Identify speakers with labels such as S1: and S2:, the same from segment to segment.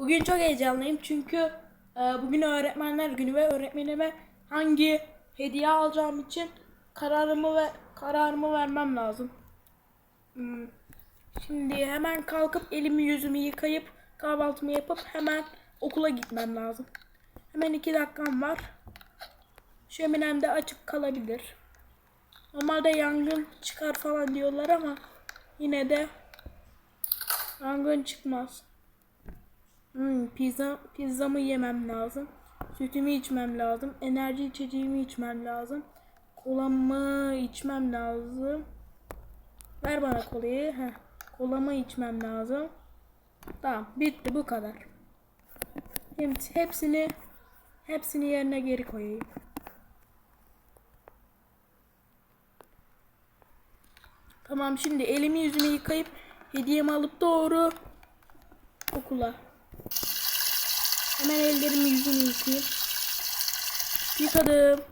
S1: Bugün çok heyecanlıyım çünkü e, bugün öğretmenler günü ve öğretmenime hangi hediye alacağım için kararımı ve kararımı vermem lazım. Hmm. Şimdi hemen kalkıp elimi yüzümü yıkayıp kahvaltımı yapıp hemen okula gitmem lazım. Hemen iki dakikam var. Şöminem de açık kalabilir. Normalde yangın çıkar falan diyorlar ama yine de yangın çıkmaz. Hmm, pizza pizzamı yemem lazım. Sütümü içmem lazım. Enerji içeceğimi içmem lazım. Kolamı içmem lazım. Ver bana kolayı. Heh. Kolamı içmem lazım. Tamam, bitti bu kadar. Şimdi hepsini hepsini yerine geri koyayım. Tamam şimdi elimi yüzümü yıkayıp hediyemi alıp doğru okula. Hemen ellerimi yüzümü yıkayayım. Yıkadım.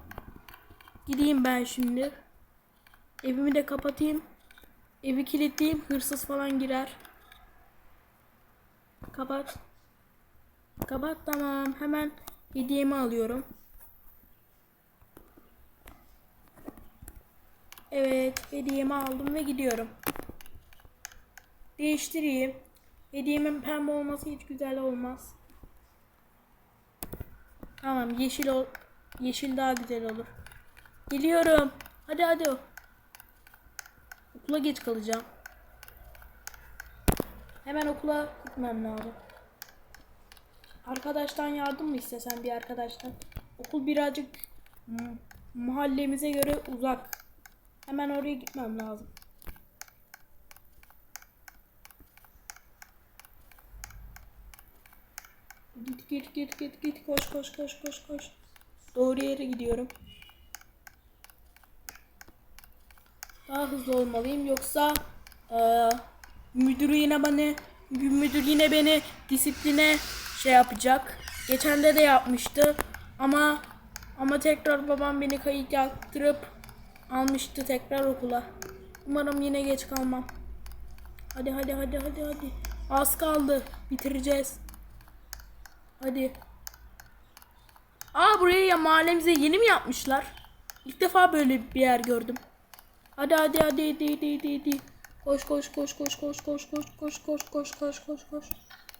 S1: Gideyim ben şimdi. Evimi de kapatayım. Evi kilitleyeyim. Hırsız falan girer. Kapat. Kapat tamam. Hemen hediyemi alıyorum. Evet, hediyemi aldım ve gidiyorum. Değiştireyim. Hediyemin pembe olması hiç güzel olmaz. Tamam, yeşil ol yeşil daha güzel olur. Geliyorum. Hadi hadi. Okula geç kalacağım. Hemen okula gitmem lazım. Arkadaştan yardım mı istesem bir arkadaştan? Okul birazcık mahallemize göre uzak. Hemen oraya gitmem lazım. Git git git git git koş koş koş koş koş. Doğru yere gidiyorum. Daha hızlı olmalıyım yoksa eee müdür yine beni müdür yine beni disipline şey yapacak. Geçen de de yapmıştı ama ama tekrar babam beni kayıt yaptırıp almıştı tekrar okula. Umarım yine geç kalmam. Hadi hadi hadi hadi hadi. Az kaldı. Bitireceğiz. Hadi. Aa burayı ya mahallemize yeni mi yapmışlar? İlk defa böyle bir yer gördüm. Hadi hadi hadi hadi hadi hadi. hadi. Koş koş koş koş koş koş koş koş koş koş koş koş koş.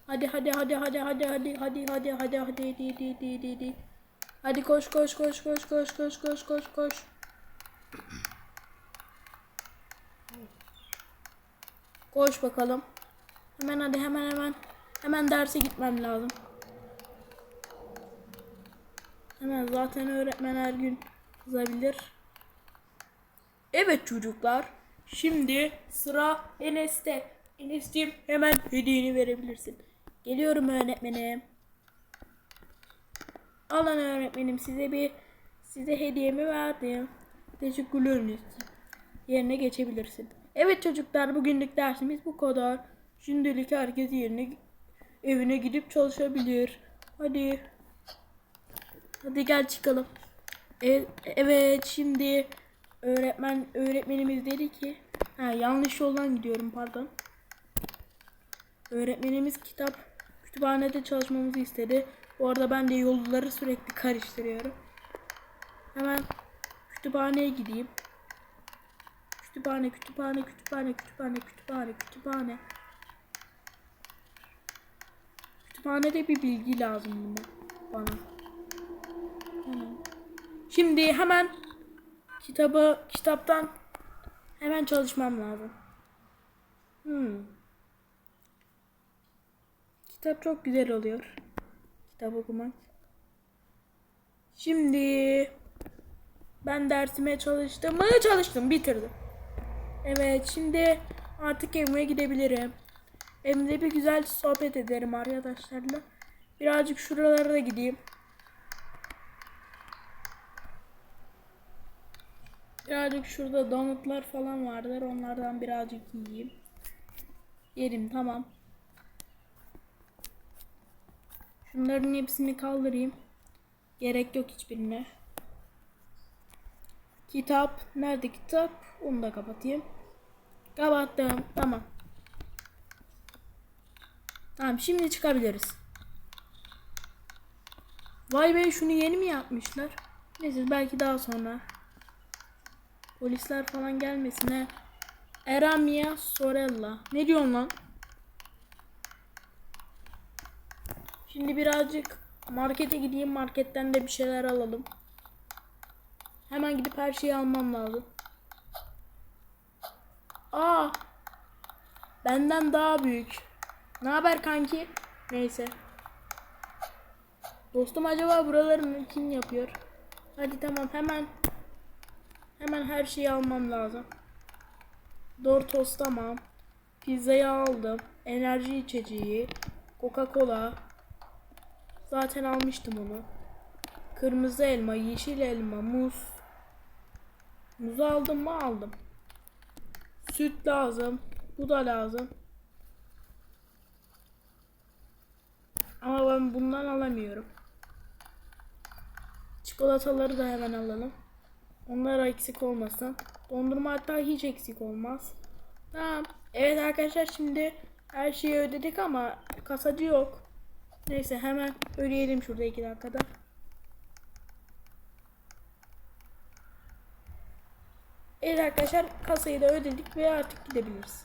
S1: Hadi hadi hadi hadi hadi hadi hadi hadi hadi hadi hadi hadi hadi hadi. Hadi koş koş koş koş koş koş koş koş koş. Koş bakalım. Hemen hadi hemen hemen. Hemen derse gitmem lazım. Hemen zaten öğretmen her gün kızabilir. Evet çocuklar. Şimdi sıra Enes'te. Enes'ciğim hemen hediyeni verebilirsin. Geliyorum öğretmenim. Alın öğretmenim size bir size hediyemi verdim. Teşekkürler. Yerine geçebilirsin. Evet çocuklar bugünlük dersimiz bu kadar. Şimdilik herkes yerine evine gidip çalışabilir. Hadi. Hadi gel çıkalım. E- evet şimdi öğretmen öğretmenimiz dedi ki ha, yanlış yoldan gidiyorum pardon. Öğretmenimiz kitap kütüphanede çalışmamızı istedi. Bu arada ben de yolları sürekli karıştırıyorum. Hemen kütüphaneye gideyim. Kütüphane, kütüphane, kütüphane, kütüphane, kütüphane, kütüphane. Kütüphanede bir bilgi lazım bana. Şimdi hemen kitabı kitaptan hemen çalışmam lazım. Hmm. Kitap çok güzel oluyor. Kitap okumak. Şimdi ben dersime çalıştım mı? Çalıştım, bitirdim. Evet, şimdi artık evime gidebilirim. Evimde bir güzel sohbet ederim arkadaşlarla. Birazcık şuralara da gideyim. Birazcık şurada donutlar falan vardır. Onlardan birazcık yiyeyim. Yerim tamam. Şunların hepsini kaldırayım. Gerek yok hiçbirine. Kitap. Nerede kitap? Onu da kapatayım. Kapattım. Tamam. Tamam şimdi çıkabiliriz. Vay be şunu yeni mi yapmışlar? Neyse belki daha sonra. Polisler falan gelmesin he. Eramia Sorella. Ne diyorsun lan? Şimdi birazcık markete gideyim. Marketten de bir şeyler alalım. Hemen gidip her şeyi almam lazım. Aa! Benden daha büyük. Ne haber kanki? Neyse. Dostum acaba buraları kim yapıyor? Hadi tamam hemen hemen her şeyi almam lazım. Doritos tamam. Pizzayı aldım. Enerji içeceği. Coca-Cola. Zaten almıştım onu. Kırmızı elma, yeşil elma, muz. Muzu aldım mı? Aldım. Süt lazım. Bu da lazım. Ama ben bundan alamıyorum. Çikolataları da hemen alalım. Onlar eksik olmasın. Dondurma hatta hiç eksik olmaz. Tamam. Evet arkadaşlar şimdi her şeyi ödedik ama kasacı yok. Neyse hemen ödeyelim şurada iki dakikada. Evet arkadaşlar kasayı da ödedik ve artık gidebiliriz.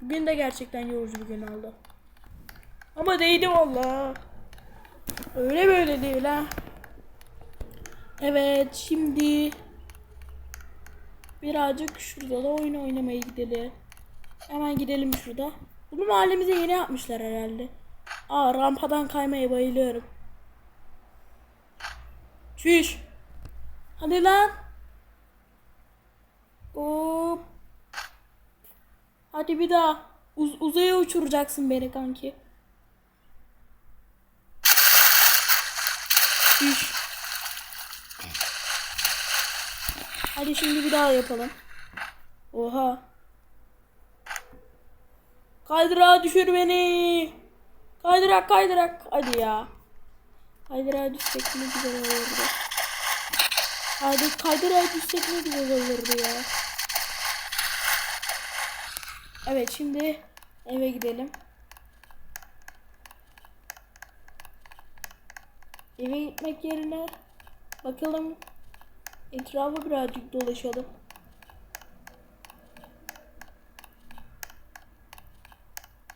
S1: Bugün de gerçekten yorucu bir gün oldu. Ama değdi valla. Öyle böyle değil ha. Evet şimdi birazcık şurada da oyun oynamaya gidelim. Hemen gidelim şurada. Bunu mahallemize yeni yapmışlar herhalde. Aa rampadan kaymaya bayılıyorum. Çüş. Hadi lan. Hop. Hadi bir daha. Uz- uzaya uçuracaksın beni kanki. Hadi şimdi bir daha yapalım. Oha. Kaydırağa düşür beni. Kaydırak kaydırak. Hadi ya. Kaydırağa düşsek ne güzel olurdu. Hadi kaydırağa düşsek ne güzel olurdu ya. Evet şimdi eve gidelim. Eve gitmek yerine bakalım etrafı birazcık dolaşalım.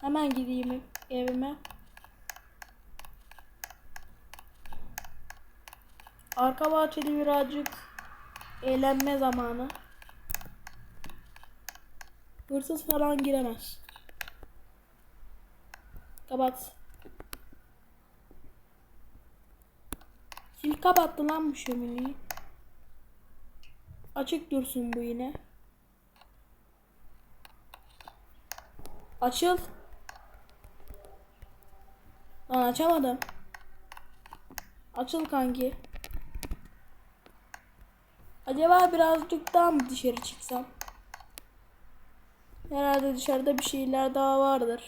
S1: Hemen gideyim evime. Arka bahçede birazcık eğlenme zamanı. Hırsız falan giremez. Kapat. Kim kapattı lan bu şömineyi? Açık dursun bu yine. Açıl. Lan açamadım. Açıl kanki. Acaba birazcık daha mı dışarı çıksam? Herhalde dışarıda bir şeyler daha vardır.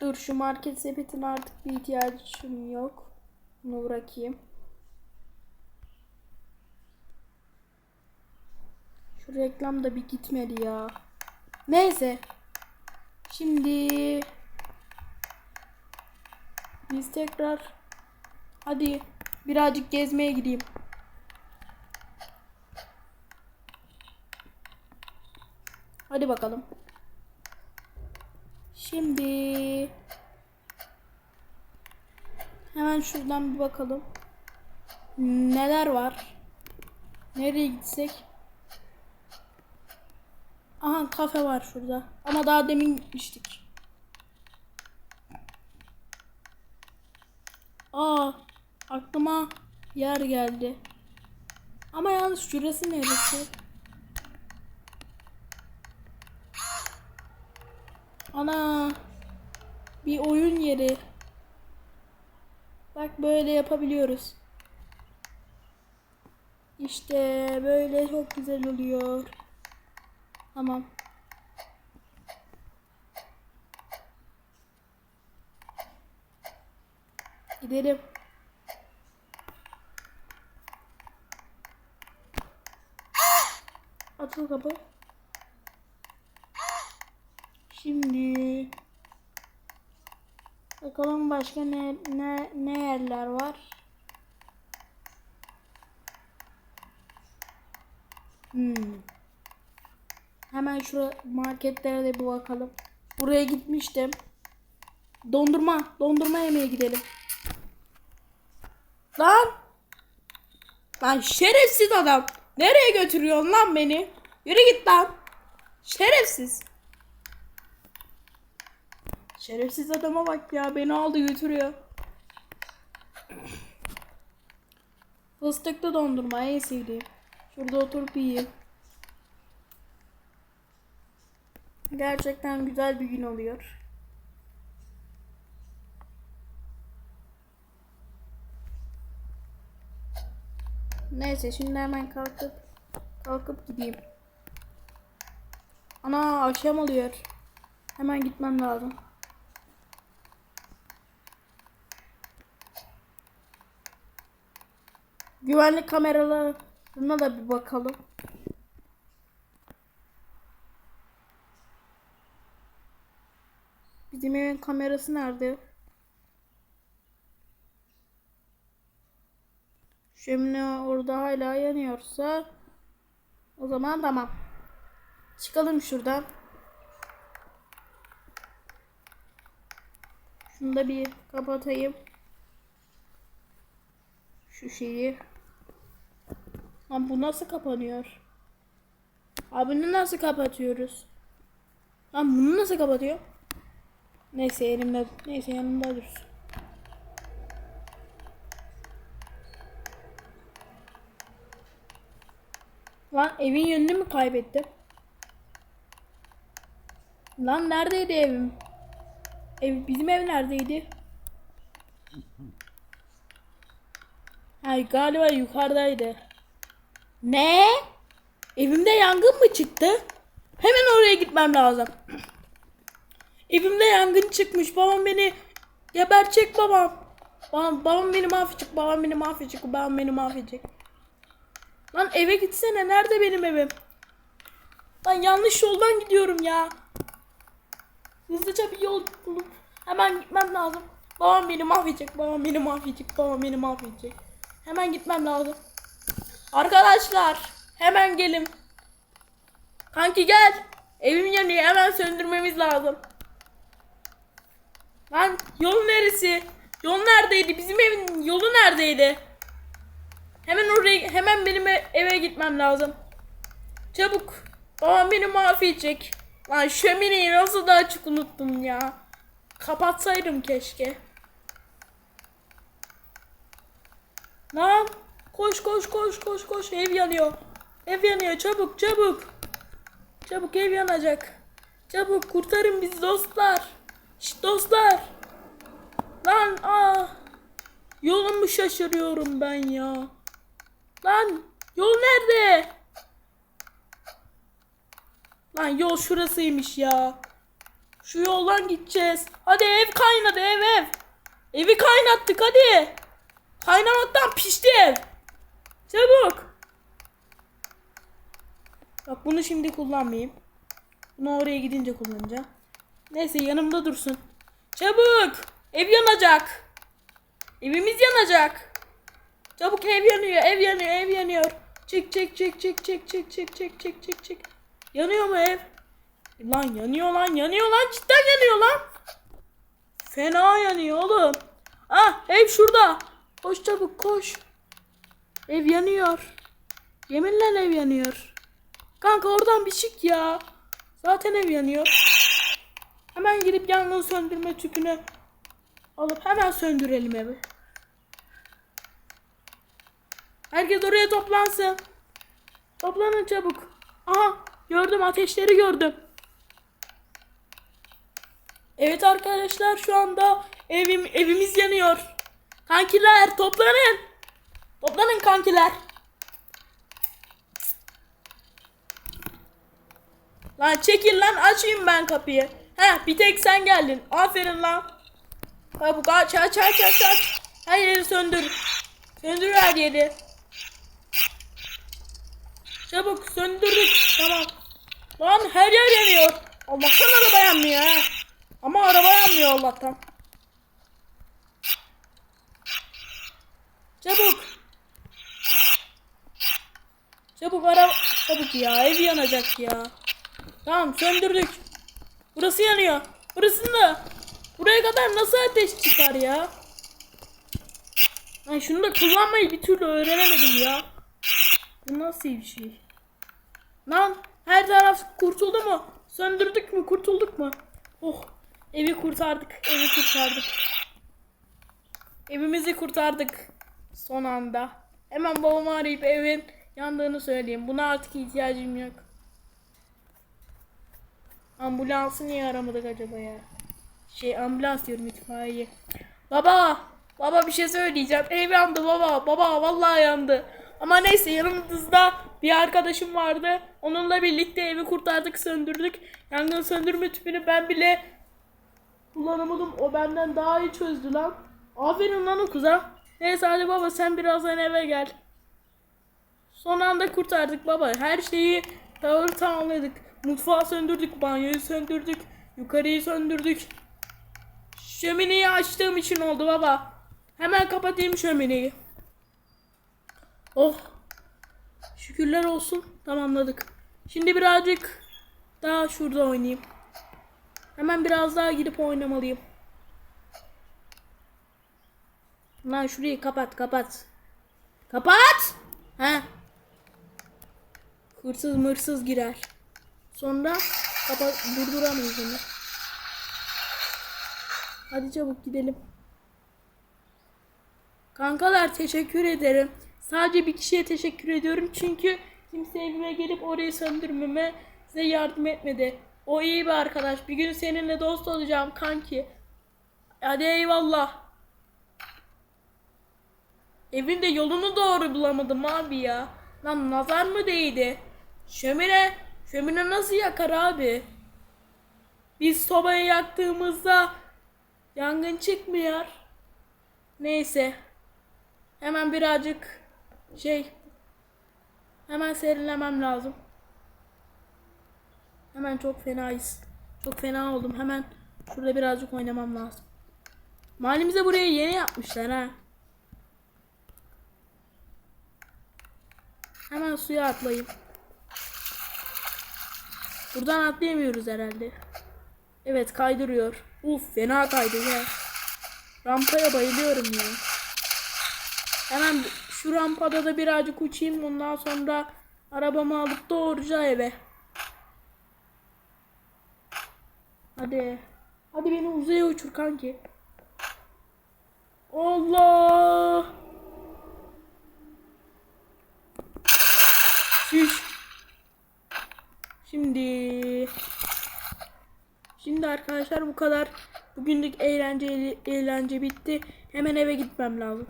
S1: Dur şu market sepetine artık bir ihtiyacım yok. Bunu bırakayım. Şu reklam da bir gitmedi ya. Neyse. Şimdi biz tekrar hadi birazcık gezmeye gideyim. Hadi bakalım. Şimdi hemen şuradan bir bakalım. Neler var? Nereye gitsek? Aha kafe var şurada. Ama daha demin gitmiştik. Aa aklıma yer geldi. Ama yalnız şurası neresi? Ana bir oyun yeri. Bak böyle yapabiliyoruz. İşte böyle çok güzel oluyor. Tamam. Gidelim. Açıl kapı. Şimdi bakalım başka ne ne ne yerler var. Hmm. Hemen şu marketlere de bir bakalım. Buraya gitmiştim. Dondurma, dondurma yemeye gidelim. Lan! Lan şerefsiz adam. Nereye götürüyorsun lan beni? Yürü git lan. Şerefsiz. Şerefsiz adama bak ya. Beni aldı götürüyor. Fıstıklı dondurma en sevdiğim. Şurada oturup yiyeyim. Gerçekten güzel bir gün oluyor. Neyse şimdi hemen kalkıp kalkıp gideyim. Ana akşam oluyor. Hemen gitmem lazım. Güvenlik kameralarına da bir bakalım. Bizim evin kamerası nerede? Şömine orada hala yanıyorsa o zaman tamam. Çıkalım şuradan. Şunu da bir kapatayım. Şu şeyi. Lan bu nasıl kapanıyor? Abi bunu nasıl kapatıyoruz? Lan bunu nasıl kapatıyor? Neyse elimde, neyse yanımda dursun. Lan evin yönünü mü kaybettim? Lan neredeydi evim? Ev, bizim ev neredeydi? Ay galiba yukarıdaydı. Ne? Evimde yangın mı çıktı? Hemen oraya gitmem lazım. Evimde yangın çıkmış. Babam beni gebercek babam. Babam, babam beni mahvedecek. Babam beni mahvedecek. Babam beni mahvedecek. Lan eve gitsene. Nerede benim evim? Lan yanlış yoldan gidiyorum ya. Hızlıca bir yol bulup hemen gitmem lazım. Babam beni mahvedecek. Babam beni mahvedecek. Babam beni mahvedecek. Hemen gitmem lazım. Arkadaşlar hemen gelin. Kanki gel. Evim yanıyor. Hemen söndürmemiz lazım. Lan yol neresi? Yol neredeydi? Bizim evin yolu neredeydi? Hemen oraya hemen benim e- eve gitmem lazım. Çabuk. Babam beni mahvedecek. Lan şömineyi nasıl da açık unuttum ya. Kapatsaydım keşke. Lan koş koş koş koş koş ev yanıyor. Ev yanıyor çabuk çabuk. Çabuk ev yanacak. Çabuk kurtarın bizi dostlar. Şşt dostlar. Lan ah. Yolumu şaşırıyorum ben ya. Lan yol nerede? Lan yol şurasıymış ya. Şu yoldan gideceğiz. Hadi ev kaynadı ev ev. Evi kaynattık hadi. Kaynamaktan pişti ev. Çabuk. Bak bunu şimdi kullanmayayım. Bunu oraya gidince kullanacağım. Neyse yanımda dursun. Çabuk. Ev yanacak. Evimiz yanacak. Çabuk ev yanıyor, ev yanıyor, ev yanıyor. Çek çek çek çek çek çek çek çek çek çek çek. Yanıyor mu ev? Lan yanıyor lan, yanıyor lan, cidden yanıyor lan. Fena yanıyor oğlum. Ah ev şurada. Koş çabuk koş. Ev yanıyor. Yeminle ev yanıyor. Kanka oradan bir çık ya. Zaten ev yanıyor. Hemen gidip yangın söndürme tüpünü alıp hemen söndürelim evi. Herkes oraya toplansın. Toplanın çabuk. Aha gördüm ateşleri gördüm. Evet arkadaşlar şu anda evim evimiz yanıyor. Kankiler toplanın. Toplanın kankiler. Lan çekil lan açayım ben kapıyı. Heh bir tek sen geldin. Aferin lan. Çabuk aç aç aç aç aç. Her yeri söndür. Söndür her yeri. Çabuk söndürdük. Tamam. Lan her yer yanıyor. Allah'tan araba yanmıyor ha. Ama araba yanmıyor Allah'tan. Çabuk. Çabuk araba. Çabuk ya ev yanacak ya. Tamam söndürdük. Burası yanıyor. Burasında. Buraya kadar nasıl ateş çıkar ya? Ay şunu da kullanmayı bir türlü öğrenemedim ya. Bu nasıl bir şey? Lan her taraf kurtuldu mu? Söndürdük mü? Kurtulduk mu? Oh evi kurtardık. Evi kurtardık. Evimizi kurtardık. Son anda. Hemen babamı arayıp evin yandığını söyleyeyim. Buna artık ihtiyacım yok. Ambulansı niye aramadık acaba ya? Şey ambulans diyorum itfaiye. Baba! Baba bir şey söyleyeceğim. Ev yandı baba. Baba vallahi yandı. Ama neyse yanımızda bir arkadaşım vardı. Onunla birlikte evi kurtardık, söndürdük. Yangın söndürme tüpünü ben bile kullanamadım. O benden daha iyi çözdü lan. Aferin lan o kıza. Neyse hadi baba sen birazdan eve gel. Son anda kurtardık baba. Her şeyi tavır tamamladık. Mutfağı söndürdük, banyoyu söndürdük, yukarıyı söndürdük. Şömineyi açtığım için oldu baba. Hemen kapatayım şömineyi. Oh. Şükürler olsun. Tamamladık. Şimdi birazcık daha şurada oynayayım. Hemen biraz daha gidip oynamalıyım. Lan şurayı kapat kapat. Kapat. He. Hırsız mırsız girer. Sonra kapat durduramayız onu. Hadi çabuk gidelim. Kankalar teşekkür ederim. Sadece bir kişiye teşekkür ediyorum çünkü kimse evime gelip orayı söndürmeme size yardım etmedi. O iyi bir arkadaş. Bir gün seninle dost olacağım kanki. Hadi eyvallah. Evin de yolunu doğru bulamadım abi ya. Lan nazar mı değdi? Şömine, şömine nasıl yakar abi? Biz sobayı yaktığımızda yangın çıkmıyor. Neyse. Hemen birazcık şey hemen serinlemem lazım. Hemen çok fenayız. Çok fena oldum. Hemen şurada birazcık oynamam lazım. Mahallemize buraya yeni yapmışlar ha. Hemen suya atlayayım. Buradan atlayamıyoruz herhalde. Evet kaydırıyor. Uf fena kaydırıyor. Rampaya bayılıyorum ya. Hemen şu rampada da birazcık uçayım. Ondan sonra arabamı alıp doğruca eve. Hadi. Hadi beni uzaya uçur kanki. Allah. Şiş. Şimdi Şimdi arkadaşlar bu kadar. Bugünlük eğlence eğlence bitti. Hemen eve gitmem lazım.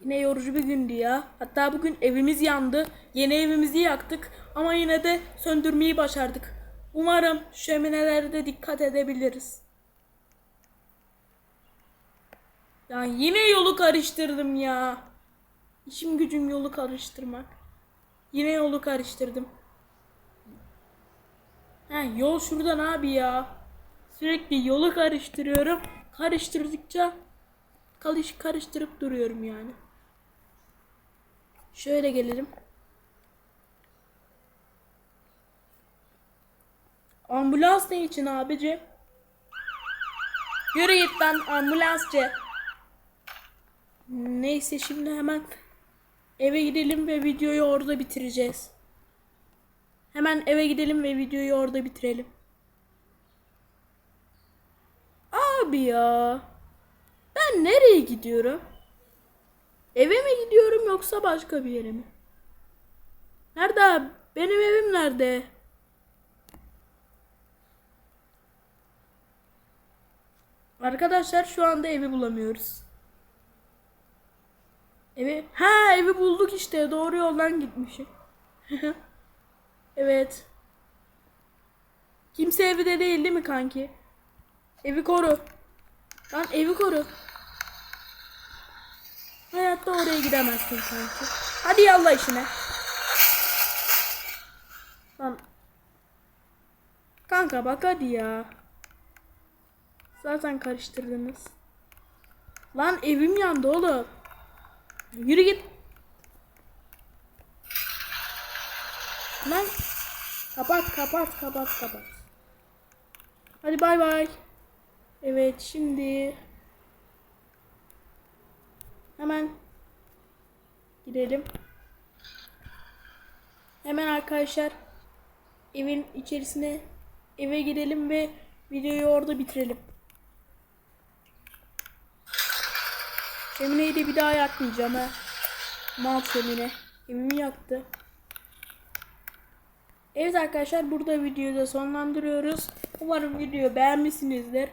S1: Yine yorucu bir gündü ya. Hatta bugün evimiz yandı. Yeni evimizi yaktık ama yine de söndürmeyi başardık. Umarım şöminelere de dikkat edebiliriz. Ya yine yolu karıştırdım ya. İşim gücüm yolu karıştırmak. Yine yolu karıştırdım. He yol şuradan abi ya. Sürekli yolu karıştırıyorum. Karıştırdıkça karış karıştırıp duruyorum yani. Şöyle gelelim. Ambulans ne için abici? Yürü git ben ambulansçı. Neyse şimdi hemen eve gidelim ve videoyu orada bitireceğiz. Hemen eve gidelim ve videoyu orada bitirelim. Abi ya. Ben nereye gidiyorum? Eve mi gidiyorum yoksa başka bir yere mi? Nerede? Benim evim nerede? Arkadaşlar şu anda evi bulamıyoruz. Evi ha evi bulduk işte. Doğru yoldan gitmişim. evet. Kimse evde değil değil mi kanki? Evi koru. Lan evi koru. Hayatta oraya gidemezsin kanki. Hadi yallah işine. Kanka bak hadi ya. Zaten karıştırdınız. Lan evim yandı oğlum. Yürü git. Lan. Kapat kapat kapat kapat. Hadi bay bay. Evet şimdi hemen gidelim. Hemen arkadaşlar evin içerisine eve gidelim ve videoyu orada bitirelim. Şemineyi de bir daha yakmayacağım ha. Mal şemine. Evimi yaktı. Evet arkadaşlar burada videoyu da sonlandırıyoruz. Umarım videoyu beğenmişsinizdir.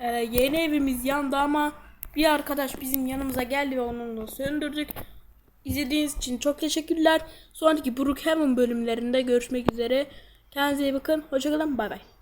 S1: Ee, yeni evimiz yandı ama bir arkadaş bizim yanımıza geldi ve onunla söndürdük. İzlediğiniz için çok teşekkürler. Sonraki Brookhaven bölümlerinde görüşmek üzere. Kendinize iyi bakın. Hoşçakalın. Bay bay.